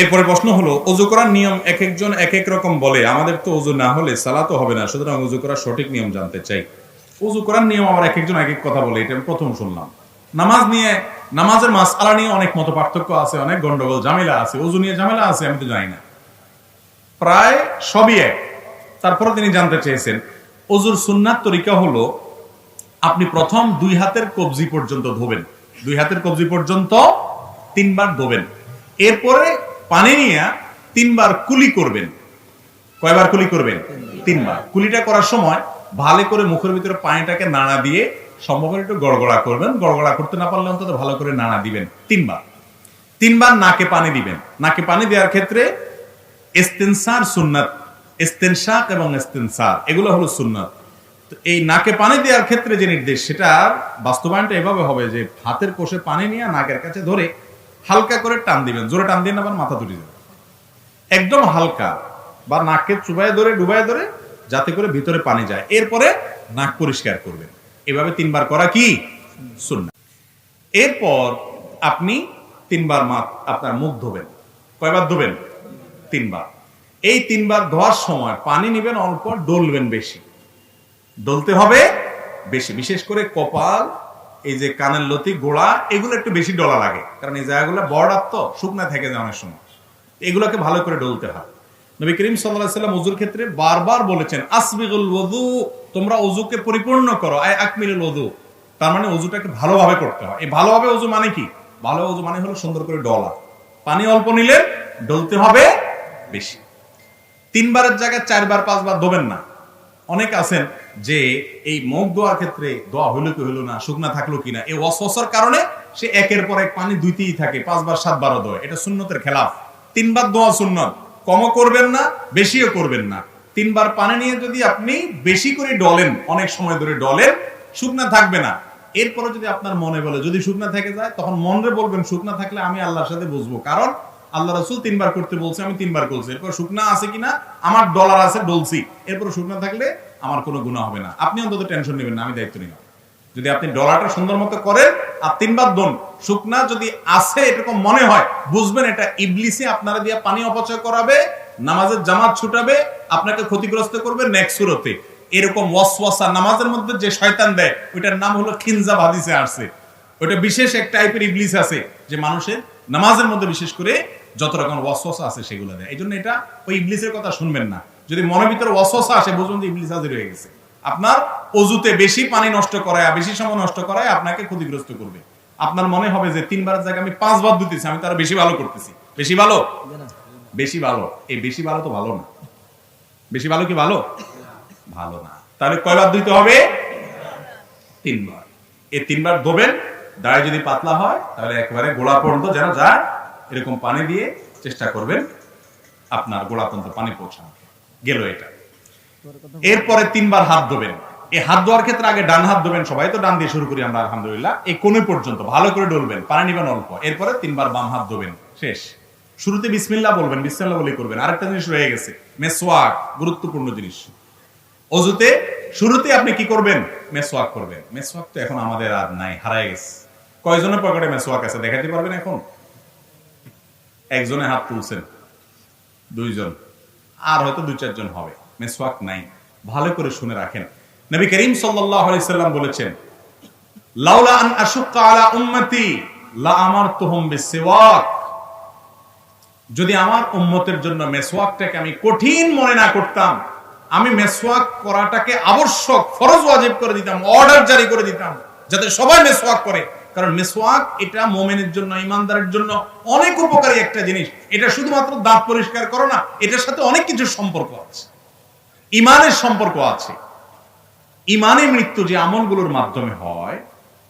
এরপরে প্রশ্ন হলো অজু করার নিয়ম এক একজন এক এক রকম বলে, আমাদের তো অজু না হলে সালা তো হবে না, সুতরাং অজু করার সঠিক নিয়ম জানতে চাই। অজু করার নিয়ম আবার এক একজন এক এক কথা বলে, এটা আমি প্রথম শুনলাম। নামাজ নিয়ে, নামাজের মাসআলা নিয়ে অনেক মত পার্থক্য আছে, অনেক গন্ডগোল, ঝামেলা আছে অজু নিয়ে ঝামেলা আছে, আমি তো জানি না। প্রায় সবই এক। তারপরে তিনি জানতে চেয়েছেন অজুর সুন্নার তরিকা হলো, আপনি প্রথম দুই হাতের কবজি পর্যন্ত ধোবেন। দুই হাতের কবজি পর্যন্ত তিনবার ধোবেন। এরপরে পানি নিয়ে তিনবার কুলি করবেন। কয়বার কুলি করবেন? তিনবার। কুলিটা করার সময় ভালো করে মুখের ভিতরে পানিটাকে নাড়া দিয়ে সম্ভব একটু গড়গড়া করবেন। গড়গড়া করতে না পারলে অন্তত ভালো করে নাড়া দিবেন। তিনবার। তিনবার নাকে পানি দিবেন। নাকে পানি দেওয়ার ক্ষেত্রে ইস্তেনসার সুন্নাত ইস্তেনশাক এবং ইস্তেনসার এগুলো হলো সুন্নাত। তো এই নাকে পানি দেওয়ার ক্ষেত্রে যে নির্দেশ সেটা বাস্তবায়নটা এভাবে হবে যে হাতের কোষে পানি নিয়ে নাকের কাছে ধরে হালকা করে টান দিবেন, জোরে টান দিয়ে আবার মাথা তুলে দেবেন। একদম হালকা, বা নাকে চুবায় ধরে, ডুবায় ধরে, যাতে করে ভিতরে পানি যায়। এরপরে নাক পরিষ্কার করবেন। এভাবে তিনবার করা কি? সুন্নাত এরপর আপনি তিনবার মা আপনার মুখ ধোবেন। কয়বার ধোবেন? তিনবার। এই তিনবার ধোয়ার সময় পানি নেবেন অল্প, ডলবেন বেশি। ডলতে হবে বেশি, বিশেষ করে কপাল এই যে কানের লতি, গোড়া, এগুলো একটু বেশি ডলা লাগে। কারণ এই জায়গাগুলো বর্ডার তো, শুকনা থেকে যায় অনেক সময়। এগুলোকে ভালো করে ডলতে হয়। নবী করিম সাল্লাম অজুর ক্ষেত্রে বারবার বলেছেন, আসবিগুল ওযু তোমরা অজুকে পরিপূর্ণ করো আয় আকমিলুল ওযু তার মানে অজুটাকে ভালোভাবে করতে হয়। এই ভালোভাবে অজু মানে কি? ভালো অজু মানে হলো সুন্দর করে ডলা। পানি অল্প নিলে ডলতে হবে বেশি। তিনবারের জায়গায় চারবার, পাঁচবার ধোবেন না। অনেক আছেন যে এই মুখ দোয়ার ক্ষেত্রে দোয়া হইল কি হইল না, শুকনা থাকল কিনা, এই অস্বসার কারণে সে একের পর এক পানি দুইতেই থাকে, পাঁচবার সাতবারও দোয়। এটা সুন্নতের খেলাফ। তিনবার দোয়া সুন্নত। কমও করবেন না, বেশিও করবেন না। তিনবার পানি নিয়ে যদি আপনি বেশি করে ডলেন, অনেক সময় ধরে ডলেন, শুকনা থাকবে না। এরপরে যদি আপনার মনে বলে, যদি শুকনা থেকে যায়, তখন মনে বলবেন, শুকনা থাকলে আমি আল্লাহর সাথে বুঝব। কারণ আল্লাহ রসুল তিনবার করতে বলছে, আমি তিনবার করছি। এরপর শুকনা আছে কিনা, আমার ডলার আছে ডলছি এরপর শুকনা থাকলে আমার কোনো গুণা হবে না। আপনি অন্তত টেনশন নেবেন না, আমি দায়িত্ব নিলাম। যদি আপনি ডলারটা সুন্দর মতো করেন, আর তিনবার দন, শুকনা যদি আছে, এরকম মনে হয়, বুঝবেন এটা ইবলিসে আপনারা দিয়ে পানি অপচয় করাবে, নামাজের জামাত ছুটাবে, আপনাকে ক্ষতিগ্রস্ত করবে নেক্সট সুরতে। এরকম ওয়াসওয়াসা নামাজের মধ্যে যে শয়তান দেয়, ওইটার নাম হলো খিনজা হাদিসে আসছে। ওইটা বিশেষ এক টাইপের ইবলিস আছে, যে মানুষের নামাজের মধ্যে বিশেষ করে যত রকম ওয়াসওয়াসা আছে সেগুলো দেয়। এই জন্য এটা ওই ইবলিসের কথা শুনবেন না। যদি মনের ভিতরে ওয়াসওয়াসা আসে, বুঝুন যে ইবলিস হাজির হয়ে গেছে। আপনার অজুতে বেশি পানি নষ্ট করায় বেশি সময় নষ্ট করায় আপনাকে ক্ষতিগ্রস্ত করবে। আপনার মনে হবে যে তিনবারের জায়গায় আমি পাঁচবার দিতেছি আমি তারা বেশি ভালো করতেছি। বেশি ভালো? বেশি ভালো। এই বেশি ভালো তো ভালো না। বেশি ভালো কি ভালো? ভালো না। তাহলে কয়বার দিতে হবে? তিনবার। এই তিনবার ধোবেন দাঁড়ায় যদি পাতলা হয়, তাহলে একেবারে গোড়া পর্যন্ত যেন যায়, এরকম পানি দিয়ে চেষ্টা করবেন, আপনার গোড়া পর্যন্ত পানি পৌঁছানো গেল এটা। এরপরে তিনবার হাত ধোবেন। এই হাত ধোয়ার ক্ষেত্রে আগে ডান হাত ধোবেন সবাই, তো ডান দিয়ে শুরু করি আমরা, আলহামদুলিল্লাহ। এই কোণে পর্যন্ত ভালো করে ডলবেন, পানি নিবেন অল্প। এরপরে তিনবার বাম হাত ধোবেন। শেষ। শুরুতে বিসমিল্লাহ বলবেন, বিসমিল্লাহ বলে করবেন। আরেকটা জিনিস রয়ে গেছে, মেসওয়াক, গুরুত্বপূর্ণ জিনিস। অজুতে শুরুতে আপনি কি করবেন? মেসওয়াক করবেন। মেসওয়াক তো এখন আমাদের আর নাই হারায় গেছে। কয়জনের পকেটে মেসওয়াক আছে দেখাতে পারবেন এখন? একজনে হাত তুলছেন, দুইজন। আর হয়তো দুই চারজন হবে। মেসওয়াক নাই। ভালো করে শুনে রাখেন। নবী করিম সাল্লাম বলেছেন যদি আমার উম্মতের জন্য মেসওয়াকটাকে আমি কঠিন মনে না করতাম, আমি মেসওয়াক করাটাকে আবশ্যক, ফরজ ওয়াজিব করে দিতাম, অর্ডার জারি করে দিতাম, যাতে সবাই মেসওয়াক করে। কারণ মেসওয়াক এটা মোমেনের জন্য, ইমানদারের জন্য অনেক উপকারী একটা জিনিস। এটা শুধুমাত্র দাঁত পরিষ্কার করো না, এটার সাথে অনেক কিছু সম্পর্ক আছে। ইমানের সম্পর্ক আছে। ইমানে মৃত্যু যে আমলগুলোর মাধ্যমে হয়,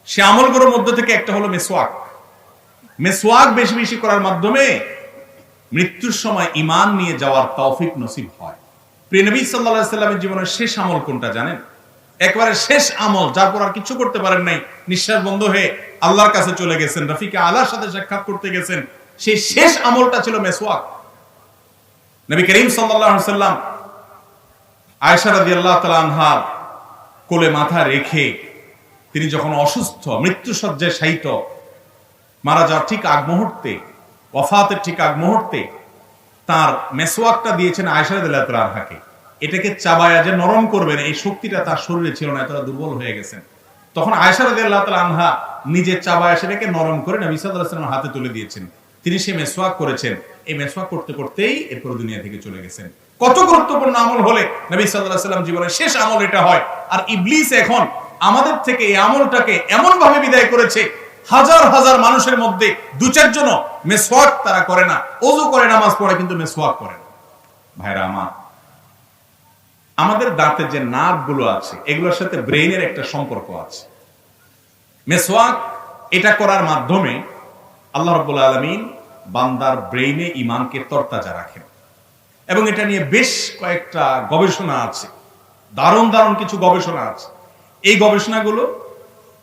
সে আমলগুলোর মধ্যে থেকে একটা হলো মেসওয়াক। মেসওয়াক বেশি বেশি করার মাধ্যমে মৃত্যুর সময় ইমান নিয়ে যাওয়ার তৌফিক নসিব হয়। প্রিয়নবী সাল্লাহ সাল্লামের জীবনের শেষ আমল কোনটা জানেন? একবারে শেষ আমল, যার পর আর কিছু করতে পারেন নাই, নিঃশ্বাস বন্ধ হয়ে আল্লাহর কাছে চলে গেছেন, রফিকে আল্লাহর সাথে সাক্ষাৎ করতে গেছেন। সেই শেষ আমলটা ছিল মেসওয়াক। নবী করিম সাল্লাম আয়সা রাদি আল্লাহ আনহার কোলে মাথা রেখে তিনি যখন অসুস্থ মৃত্যু সজ্জায় শায়িত, মারা যাওয়ার ঠিক আগ মুহূর্তে, ওয়াফাতের ঠিক আগ মুহূর্তে তার মেসওয়াকটা দিয়েছেন আয়সা রাদিয়াল্লাহু আনহাকে। এটাকে চাবায়া যে নরম করবেন, এই শক্তিটা তার শরীরে ছিল না, এতটা দুর্বল হয়ে গেছেন। তখন আয়সা রাদিয়াল্লাহু তাআলা আনহা নিজে চাবায়া সেটাকে নরম করে নবী ওয়াসাল্লামের হাতে তুলে দিয়েছেন। তিনি সে মেসওয়াক করেছেন। এই মেসওয়াক করতে করতেই এরপর দুনিয়া থেকে চলে গেছেন। কত গুরুত্বপূর্ণ আমল হলে নবী আলাইহি জীবনের শেষ আমল এটা হয়। আর ইবলিস এখন আমাদের থেকে এই আমলটাকে এমন ভাবে বিদায় করেছে, হাজার হাজার মানুষের মধ্যে দু চারজন মেসওয়াক তারা করে না। ওযু করে, নামাজ পড়ে, কিন্তু মেসওয়াক করে না। ভাইরা আমার আমাদের দাঁতের যে নার্ভগুলো আছে, এগুলোর সাথে ব্রেইনের একটা সম্পর্ক আছে। মেসওয়াক এটা করার মাধ্যমে আল্লাহ রাব্বুল আলামিন বান্দার ব্রেইনে ইমানকে তরতাজা রাখেন। এবং এটা নিয়ে বেশ কয়েকটা গবেষণা আছে। দারুণ দারুণ কিছু গবেষণা আছে। এই গবেষণাগুলো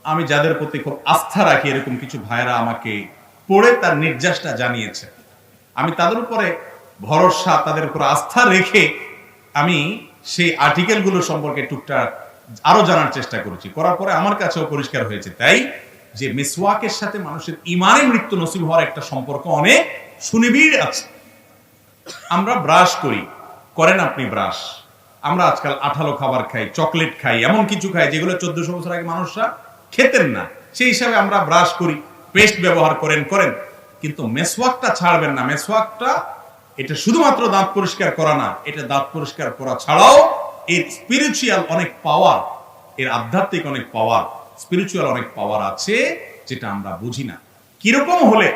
আমি যাদের প্রতি খুব আস্থা রাখি, এরকম কিছু ভাইরা আমাকে পড়ে তার নির্যাসটা জানিয়েছে। আমি তাদের উপরে ভরসা, তাদের উপর আস্থা রেখে আমি সেই আর্টিকেলগুলো সম্পর্কে টুকটাক আরও জানার চেষ্টা করেছি। করার পরে আমার কাছেও পরিষ্কার হয়েছে তাই যে মিসওয়াকের সাথে মানুষের ইমানে মৃত্যু নসিব হওয়ার একটা সম্পর্ক অনেক সুনিবিড় আছে। আমরা ব্রাশ করি। করেন আপনি ব্রাশ আমরা আজকাল আঠালো খাবার খাই চকলেট খাই, এমন কিছু খাই যেগুলো চোদ্দশো বছর আগে মানুষরা খেতেন না। সেই হিসাবে আমরা ব্রাশ করি পেস্ট ব্যবহার করেন করেন। কিন্তু মেসওয়াকটা ছাড়বেন না। মেসওয়াকটা এটা শুধুমাত্র দাঁত পরিষ্কার করা না, এটা দাঁত পরিষ্কার করা ছাড়াও এর স্পিরিচুয়াল অনেক পাওয়ার এর আধ্যাত্মিক অনেক পাওয়ার স্পিরিচুয়াল অনেক পাওয়ার আছে যেটা আমরা বুঝি না। কীরকম হলে?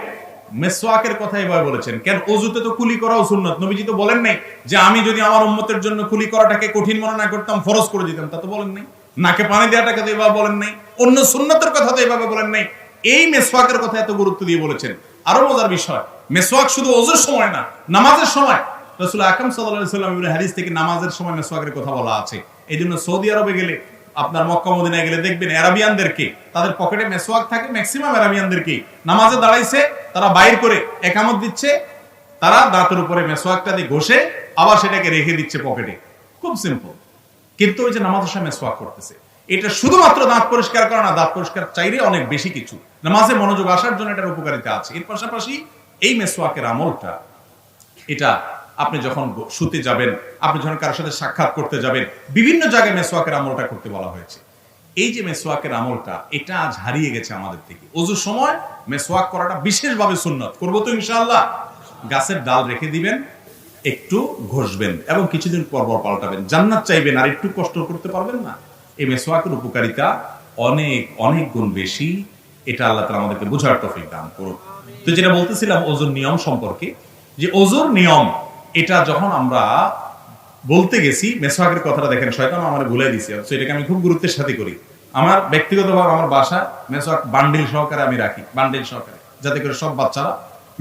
মেসওয়াকের কথা এভাবে বলেছেন, কেন অজুতে তো কুলি করাও সুন্নত? নবীজি তো বলেন নাই যে আমি যদি আমার উম্মতের জন্য কুলি করাটাকে কঠিন মনে না করতাম, ফরজ করে দিতাম, তা তো বলেন নাই। নাকে পানি দেওয়াটাকে তো এভাবে বলেন নাই। অন্য সুন্নতের কথা তো এভাবে বলেন নাই। এই মেসওয়াকের কথা এত গুরুত্ব দিয়ে বলেছেন। আরও মজার বিষয় মেসওয়াক শুধু ওজুর সময় না, নামাজের সময়। রাসূল সাল্লাল্লাহু আলাইহি হাদিস থেকে নামাজের সময় মেসওয়াকের কথা বলা আছে। এই জন্য সৌদি আরবে গেলে, আপনার মক্কা, মদিনায় গেলে দেখবেন আরাবিয়ানদেরকে তাদের পকেটে মেসওয়াক থাকে, ম্যাক্সিমাম আরাবিয়ানদেরকে নামাজে দাঁড়াইছে, তারা বাইর করে একামত দিচ্ছে, তারা দাঁতের উপরে মেসওয়াকটা দিয়ে ঘষে আবার সেটাকে রেখে দিচ্ছে পকেটে। খুব সিম্পল কিন্তু ওই যে নামাজের সময় মেসওয়াক করতেছে, এটা শুধুমাত্র দাঁত পরিষ্কার করা না, দাঁত পরিষ্কার চাইলে অনেক বেশি কিছু। নামাজে মনোযোগ আসার জন্য এটার উপকারিতা আছে। এর পাশাপাশি এই মেসওয়াকের আমলটা, এটা আপনি যখন শুতে যাবেন, আপনি যখন কারোর সাথে সাক্ষাৎ করতে যাবেন, বিভিন্ন জায়গায় মেসওয়াকের আমলটা করতে বলা হয়েছে। এই যে মেসওয়াকের আমলটা, এটা আজ হারিয়ে গেছে আমাদের থেকে। অজুর সময় মেসওয়াক করাটা বিশেষভাবে সুন্নত। করব তো ইনশাআল্লাহ। গাছের ডাল রেখে দিবেন, একটু ঘষবেন এবং কিছুদিন পর পর পাল্টাবেন। জান্নাত চাইবেন আর একটু কষ্ট করতে পারবেন না। এই মেসওয়াকের উপকারিতা অনেক অনেক গুণ বেশি। এটা আল্লাহ তালা আমাদেরকে বোঝার তফিক দান করুক। তো যেটা বলতেছিলাম ওজোর নিয়ম সম্পর্কে, যে ওজোর নিয়ম, এটা যখন আমরা বলতে গেছি মেসওয়াকের কথাটা দেখেন, শয়তান আমার ভুলে দিছি, অথচ এটাকে আমি খুব গুরুত্বের সাথে করি। আমার ব্যক্তিগতভাবে আমার বাসা মেসোয়াক বান্ডিল সহকারে আমি রাখি, বান্ডিল সহকারে, যাতে করে সব বাচ্চারা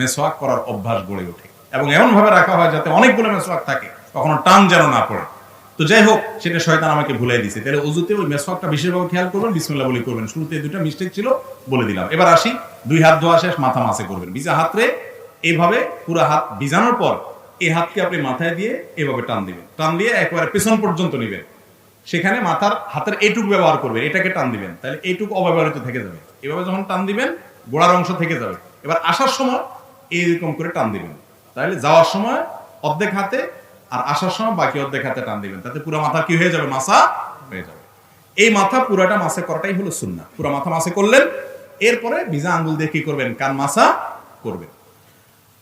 মেসোয়াক করার অভ্যাস গড়ে ওঠে। এবং এমন ভাবে রাখা হয় যাতে অনেকগুলো মেসওয়াক থাকে, কখনো টান যেন না পড়ে। তো যাই হোক, সেটা শয়তান আমাকে ভুলাই দিছে। তাহলে অজুতে ওই মেসওয়াকটা বিশেষভাবে খেয়াল করবেন, বিসমিল্লাহ বলে করবেন। শুরুতে দুটো মিস্টেক ছিল, বলে দিলাম। এবার আসি, দুই হাত ধোয়া শেষ, মাথা মাসে করবেন। ভিজা হাতরে এইভাবে পুরো হাত ভিজানোর পর এই হাতকে আপনি মাথায় দিয়ে এভাবে টান দিবেন। টান দিয়ে একবারে পেছন পর্যন্ত নেবেন। সেখানে মাথার হাতের এইটুকু ব্যবহার করবেন, এটাকে টান দিবেন। তাহলে এইটুকু অব্যবহৃত থেকে যাবে। এভাবে যখন টান দিবেন, গোড়ার অংশ থেকে যাবে। এবার আসার সময় এইরকম করে টান দিবেন। তাহলে যাওয়ার সময় অর্ধেক হাতে আর আসার সময় বাকি অর্ধেক হাতে টান দিবেন। তাতে পুরো মাথা কি হয়ে যাবে? মাসা হয়ে যাবে। এই মাথা পুরাটা মাসে করাটাই হলো সুন্না পুরো মাথা মাসে করলেন, এরপরে ভিজা আঙ্গুল দিয়ে কি করবেন? কান মাসা করবেন।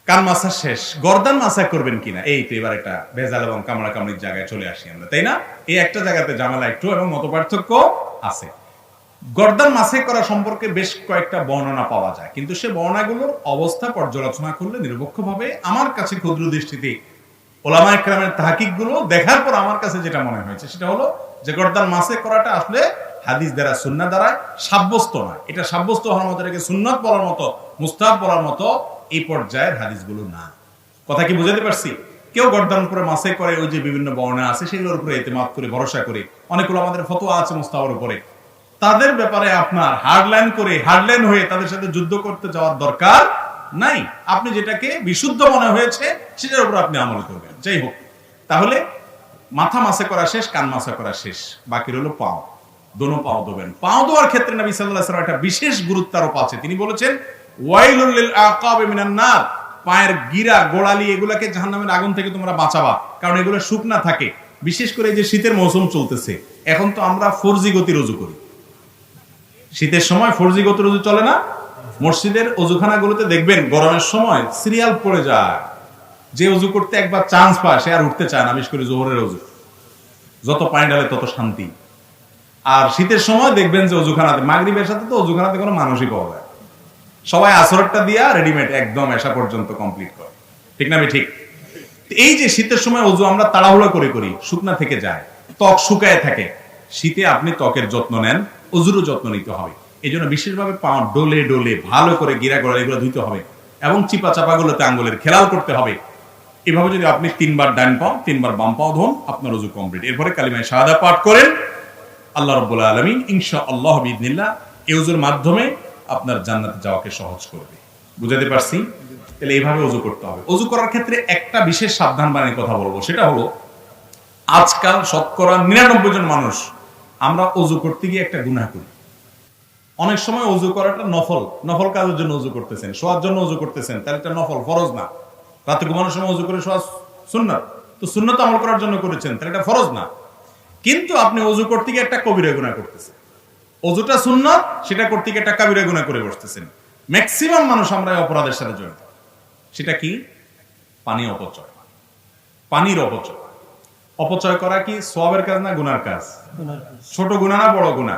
কান মাসা শেষ। গর্দান মাসা করবেন কিনা? এই তো এবার একটা ভেজাল এবং কামড়া কামড়ির জায়গায় চলে আসি আমরা, তাই না? এই একটা জায়গাতে ঝামেলা একটু এবং মত পার্থক্য আছে। গর্দান মাসে করা সম্পর্কে বেশ কয়েকটা বর্ণনা পাওয়া যায়। কিন্তু সে বর্ণনাগুলোর অবস্থা পর্যালোচনা করলে নিরপেক্ষভাবে আমার কাছে ক্ষুদ্র দৃষ্টিতে ওলামা একরামের তাহাকিকগুলো দেখার পর আমার কাছে যেটা মনে হয়েছে, সেটা হলো যে গর্দান মাসে করাটা আসলে হাদিস দ্বারা সুন্না দ্বারা সাব্যস্ত নয় এটা সাব্যস্ত হওয়ার মতো, এটাকে সুন্নত বলার মতো, মুস্তাহাব বলার মতো এই পর্যায়ের হাদিসগুলো না। কথা কি বুঝাতে পারছি? কেউ গর্দান উপরে মাসে করে, ওই যে বিভিন্ন বর্ণা আছে, সেগুলোর উপরে এতেমাদ করে, ভরসা করে। অনেকগুলো আমাদের ফতোয়া আছে মুস্তাহাবের উপরে। তাদের ব্যাপারে আপনার হার্ডলাইন করে হার্ডলাইন হয়ে তাদের সাথে যুদ্ধ করতে যাওয়ার দরকার নাই। আপনি যেটাকে বিশুদ্ধ মনে হয়েছে, সেটার উপর আপনি আমল করবেন। যাই হোক, তাহলে মাথা মাসে করা শেষ, কান মাসে করা শেষ। বাকি রইল পাও। দোনো পাও দেবেন। পাও দেওয়ার ক্ষেত্রে নবী সাল্লাল্লাহু আলাইহি একটা বিশেষ গুরুত্ব আরোপ আছে তিনি বলেছেন, ওয়াইলুল লিল আকাব মিনান নার। পায়ের গিরা, গোড়ালি এগুলাকে জাহান্নামের আগুন থেকে তোমরা বাঁচাবা। কারণ এগুলো শুকনা থাকে। বিশেষ করে যে শীতের মৌসুম চলতেছে, এখন তো আমরা ফোরজি গতি রুজু করি। শীতের সময় ফোরজি গতি রুজু চলে না? মসজিদের অজুখানাগুলোতে দেখবেন গরমের সময় সিরিয়াল পড়ে যায়। যে অজু করতে একবার চান্স পায়, সে আর উঠতে চায় না, বিশেষ করে জোহরের অজু। যত পানি ঢালে তত শান্তি। আর শীতের সময় দেখবেন যে অজুখানাতে, মাগরিবের সাথে তো অজুখানাতে কোনো মানুষই পাওয়া যায় সবাই আসরটা দিয়া রেডিমেড একদম এসা পর্যন্ত কমপ্লিট করে। ঠিক না আমি ঠিক এই যে শীতের সময় অজু আমরা তাড়াহুড়া করে করি, শুকনা থেকে যায়, ত্বক শুকায় থাকে। শীতে আপনি ত্বকের যত্ন নেন, অজুরও যত্ন নিতে হবে। এই জন্য বিশেষভাবে পা ডোলে ডোলে ভালো করে গিরা গড়া এগুলো ধুইতে হবে এবং চিপা চাপাগুলোতে আঙ্গুলের খেলাল করতে হবে। এভাবে যদি আপনি তিনবার ডান পাও, তিনবার বাম পাও ধোন, আপনার অজু কমপ্লিট এরপরে কালিমায় শাহাদা পাঠ করেন, আল্লাহ রব্বুল আলমিন ইনশা আল্লাহ বিদিনিল্লাহ এই অজুর মাধ্যমে আপনার জান্নাতে যাওয়াকে সহজ করবে। বুঝাতে পারছি? তাহলে এইভাবে অজু করতে হবে। অজু করার ক্ষেত্রে একটা বিশেষ সাবধান বাণীর কথা বলব। সেটা হলো, আজকাল শতকরা নিরানব্বই জন মানুষ, আমরা অজু করতে গিয়ে একটা গুণা করি। অনেক সময় অজু করাটা নফল নফল কাজের জন্য অজু করতেছেন শোয়ার জন্য অজু করতেছেন তাহলে এটা নফল ফরজ না। রাতে ঘুমানোর সময় অজু করে শোয়া সুন্নাত। তো সুন্নত আমল করার জন্য করেছেন তাহলে এটা ফরজ না। কিন্তু আপনি অজু করতে গিয়ে একটা কবিরা গুনাহ করতেছেন। অজুটা সুন্নত সেটা করতে গিয়ে একটা কাবিরা গুনাহ করে বসতেছেন। ম্যাক্সিমাম মানুষ আমরা অপরাধের সাথে জড়িত। সেটা কি? পানি অপচয়। পানির অপচয়। অপচয় করা কি? সবের কাজ না গুনার কাজ? ছোট গুণা না বড় গুণা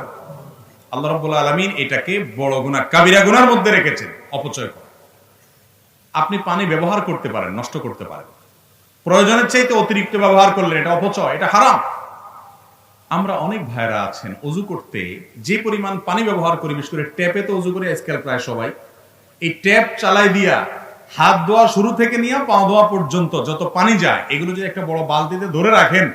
আল্লাহ রাব্বুল আলামিন এটাকে বড় গুণা কাবিরা গুনার মধ্যে রেখেছেন, অপচয় করা। আপনি পানি ব্যবহার করতে পারেন, নষ্ট করতে পারেন। প্রয়োজনের চাইতে অতিরিক্ত ব্যবহার করলে এটা অপচয়, এটা হারাম। আমরা অনেক ভাইরা আছেন, অজু করতে যে পরিমাণ পানি ব্যবহার করি, বিশেষ করে ট্যাপে তো অজু করে, আজকাল প্রায় সবাই, এই ট্যাপ চালাই দিয়া হাত ধোয়া শুরু থেকে নিয়ে পা ধোয়া পর্যন্ত যত পানি যায়, এগুলো যদি একটা বড় বালতিতে ধরে রাখেন,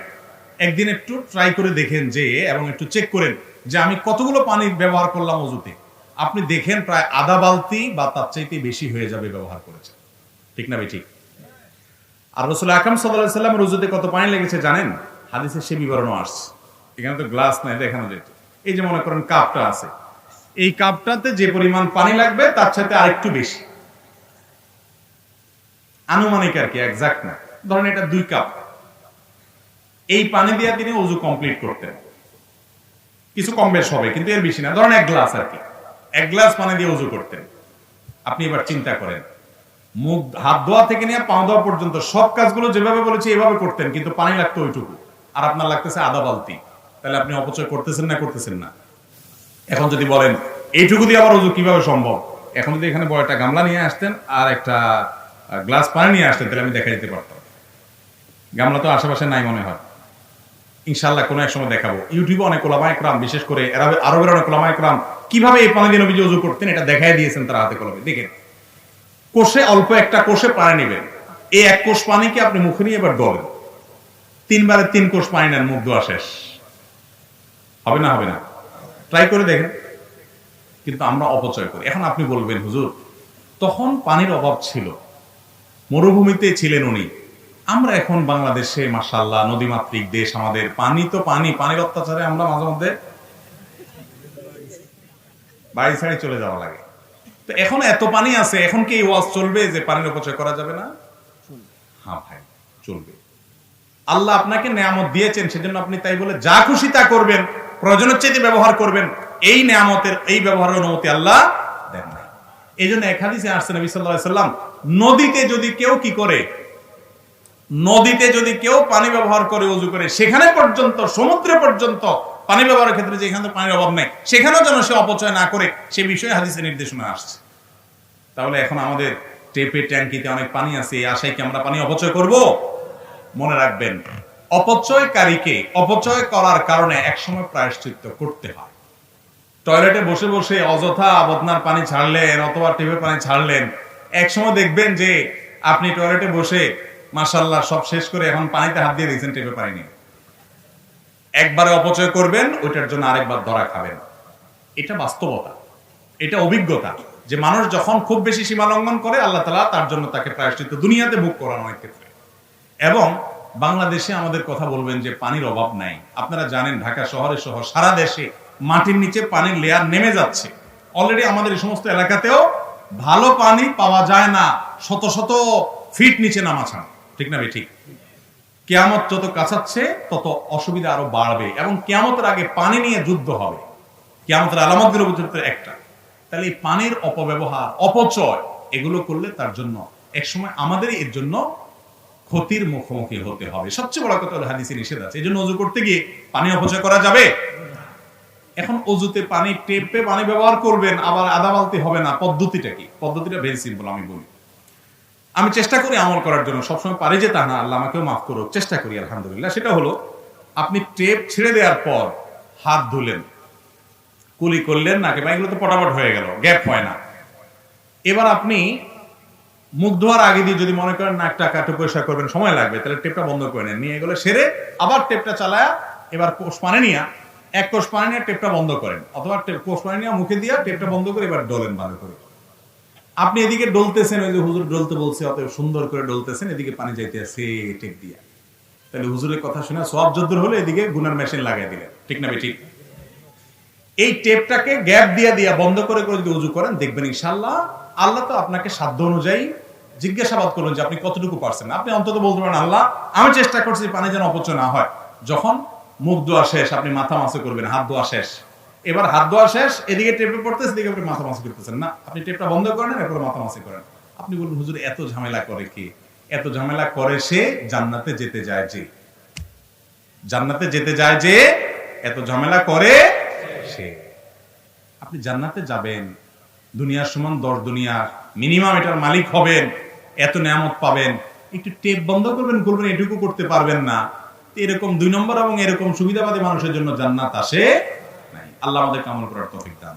একদিন একটু ট্রাই করে দেখেন যে, এবং একটু চেক করেন যে আমি কতগুলো পানি ব্যবহার করলাম অজুতে? আপনি দেখেন প্রায় আধা বালতি বা তার চাইতে বেশি হয়ে যাবে ব্যবহার করেছে ঠিক না ঠিক আর রসুল আকরাম সাল্লাহ সাল্লাম রুজুতে কত পানি লেগেছে জানেন? হাদিসে সে বিবরণও আসছে। এখানে তো গ্লাস নাই দেখানো যেত এই যে মনে করেন কাপটা আছে। এই কাপটাতে যে পরিমাণ পানি লাগবে, তার সাথে আরেকটু বেশি। আনুমানিক আর কি একজাক্ট না। ধরেন এটা দুই কাপ। এই পানি দিয়ে তিনি অজু কমপ্লিট করতেন। কিছু কম বেশ হবে, কিন্তু এর বেশি না। ধরেন এক গ্লাস আর কি। এক গ্লাস পানি দিয়ে অজু করতেন। আপনি এবার চিন্তা করেন, মুখ, হাত ধোয়া থেকে নিয়ে পা ধোয়া পর্যন্ত সব কাজগুলো যেভাবে বলেছি এভাবে করতেন, কিন্তু পানি লাগতো ওইটুকু। আর আপনার লাগতেছে আধা বালতি। তাহলে আপনি অপচয় করতেছেন না করতেছেন না? এখন যদি বলেন, এইটুকু দিয়ে আবার অজু কীভাবে সম্ভব? এখন যদি এখানে বড় একটা গামলা নিয়ে আসতেন আর একটা গ্লাস পানি নিয়ে আসতেন, তাহলে আমি দেখা দিতে পারতাম। গামলা তো আশেপাশে নাই মনে হয়। ইনশাল্লাহ কোনো এক সময় দেখাবো। ইউটিউবে অনেক ওলামা একরাম বিশেষ করে আরব- আরবের অনেক ওলামা একরাম কীভাবে এই পানি নবীজি অজু করতেন এটা দেখাই দিয়েছেন তারা হাতে কলমে। দেখেন, কোষে অল্প একটা কোষে পানি নেবেন। এই এক কোষ পানিকে আপনি মুখে নিয়ে এবার ডলেন তিনবারে তিন কোষ পানি নেন, মুখ ধোয়া শেষ। হবে না হবে না? ট্রাই করে দেখেন। কিন্তু আমরা অপচয় করি। এখন আপনি বলবেন, হুজুর, তখন পানির অভাব ছিল। মরুভূমিতে ছিলেন উনি। আমরা এখন বাংলাদেশে মাসাল্লাহ নদীমাতৃক দেশ, আমাদের পানি তো পানি, পানির অত্যাচারে আমরা মাঝে মধ্যে বাড়ি ছাড়ি চলে যাওয়া লাগে। তো এখন এত পানি আছে, এখন কি ওয়াজ চলবে যে পানির অপচয় করা যাবে না? হ্যাঁ ভাই, চলবে। আল্লাহ আপনাকে নেয়ামত দিয়েছেন, সেজন্য আপনি তাই বলে যা খুশি তা করবেন, প্রয়োজনের চাইতে ব্যবহার করবেন, এই নেয়ামতের, এই ব্যবহারের অনুমতি আল্লাহ দেন নাই। এই জন্য এক হাদিসে আসছে নবী আলাইহি সাল্লাম নদীতে যদি কেউ কি করে নদীতে যদি কেউ পানি ব্যবহার করে উজু করে, সেখানে পর্যন্ত, সমুদ্রে পর্যন্ত পানি ব্যবহারের ক্ষেত্রে যেখানে পানির অভাব নেই, সেখানেও যেন সে অপচয় না করে, সে বিষয়ে হাদিসের নির্দেশনা আসছে। তাহলে এখন আমাদের টেপে ট্যাঙ্কিতে অনেক পানি আছে, এই আশায় কি আমরা পানি অপচয় করব? মনে রাখবেন, অপচয়কারীকে অপচয় করার কারণে একসময় প্রায়শ্চিত্ত করতে হয়। টয়লেটে বসে বসে অযথা আবদনার পানি ছাড়লেন অথবা টেপের পানি ছাড়লেন, একসময় দেখবেন যে আপনি টয়লেটে বসে মাসাল্লাহ সব শেষ করে এখন পানিতে হাত দিয়ে দিয়েছেন টেপে পানি নিয়ে একবারে অপচয় করবেন, ওইটার জন্য আরেকবার ধরা খাবেন। এটা বাস্তবতা, এটা অভিজ্ঞতা যে মানুষ যখন খুব বেশি সীমা লঙ্ঘন করে, আল্লাহ তালা তার জন্য তাকে প্রায়শ্চিত্ত দুনিয়াতে ভোগ করানো অনেক ক্ষেত্রে। এবং বাংলাদেশে আমাদের কথা বলবেন যে পানির অভাব নাই। আপনারা জানেন, ঢাকা শহরে সহ সারা দেশে মাটির নিচে পানির লেয়ার নেমে যাচ্ছে। অলরেডি আমাদের এই সমস্ত এলাকাতেও ভালো পানি পাওয়া যায় না। শত শত ফিট নিচে নামা ছাড়া ঠিক না ঠিক। কেয়ামত যত কাছাচ্ছে তত অসুবিধা আরও বাড়বে এবং কেয়ামতের আগে পানি নিয়ে যুদ্ধ হবে। কেয়ামতের আলামতগুলোর ভিতরে একটা। তাহলে এই পানির অপব্যবহার, অপচয়, এগুলো করলে তার জন্য একসময় আমাদেরই এর জন্য ক্ষতির মুখোমুখি হতে হবে। সবচেয়ে বড় কথা হলো হাদিসে নিষেধ আছে। এই জন্য অজু করতে গিয়ে পানি অপচয় করা যাবে? এখন অজুতে পানি টেপে পানি ব্যবহার করবেন, আবার আদা বালতি হবে না। পদ্ধতিটা কি? পদ্ধতিটা ভেরি সিম্পল আমি বলি। আমি চেষ্টা করি আমল করার জন্য। সবসময় পারি যে তা না, আল্লাহ আমাকেও মাফ করুক। চেষ্টা করি, আলহামদুলিল্লাহ। সেটা হলো, আপনি টেপ ছেড়ে দেওয়ার পর হাত ধুলেন। কুলি করলেন, নাকি বা এগুলো তো পটাপট হয়ে গেল, গ্যাপ হয় না। এবার আপনি মুখ ধোয়ার আগে দিয়ে যদি মনে করেন নাকটা কাটে পরিষ্কার করবেন, সময় লাগবে, তাহলে টেপটা বন্ধ করে নেন। নিয়ে এগুলো সেরে আবার টেপটা চালায়া, এবার কোষ পানি নিয়ে, এক কোষ পানি নিয়ে টেপটা বন্ধ করেন। অথবা কোষ পানি নিয়ে মুখে দিয়ে টেপটা বন্ধ করে এবার ডলেন ভালো করে। আপনি এদিকে ডলতেছেন, ওই যে হুজুর ডলতে বলছে অত সুন্দর করে ডলতেছেন, এদিকে পানি যাইতে আছে টেপ দিয়া। তাহলে হুজুরের কথা শুনে সব যদ্দুর হলে, এদিকে গুনার মেশিন লাগাই দিলেন। ঠিক না ঠিক। এই টেপটাকে গ্যাপ দিয়া দিয়া বন্ধ করে করে যদি উজু করেন, দেখবেন ইনশাল্লাহ আল্লাহ তো আপনাকে সাধ্য অনুযায়ী জিজ্ঞাসাবাদ করুন যে আপনি কতটুকু পারছেন। আপনি অন্তত বলতে পারেন, আল্লাহ, আমি চেষ্টা করছি পানি যেন অপচয় না হয়। যখন মুখ ধোয়া শেষ, আপনি মাথা মাসে করবেন, হাত ধোয়া শেষ। এবার হাত ধোয়া শেষ, এদিকে টেপে পড়তেছে, এদিকে আপনি মাথা মাসে করতেছেন। না, আপনি টেপটা বন্ধ করেন, এরপরে মাথা মাসে করেন। আপনি বলুন, হুজুর, এত ঝামেলা করে কি? এত ঝামেলা করে সে জান্নাতে যেতে যায় যে। জান্নাতে যেতে যায় যে, এত ঝামেলা করে সে। আপনি জান্নাতে যাবেন, দুনিয়ার সমান দশ দুনিয়া মিনিমাম এটার মালিক হবেন, এত নিয়ামত পাবেন। একটু টেপ বন্ধ করবেন করবেন এটুকু করতে পারবেন না। এরকম দুই নম্বর এবং এরকম সুবিধাবাদী মানুষের জন্য জান্নাত আসে আল্লাহ আমাদের কামল করার তফিক দান।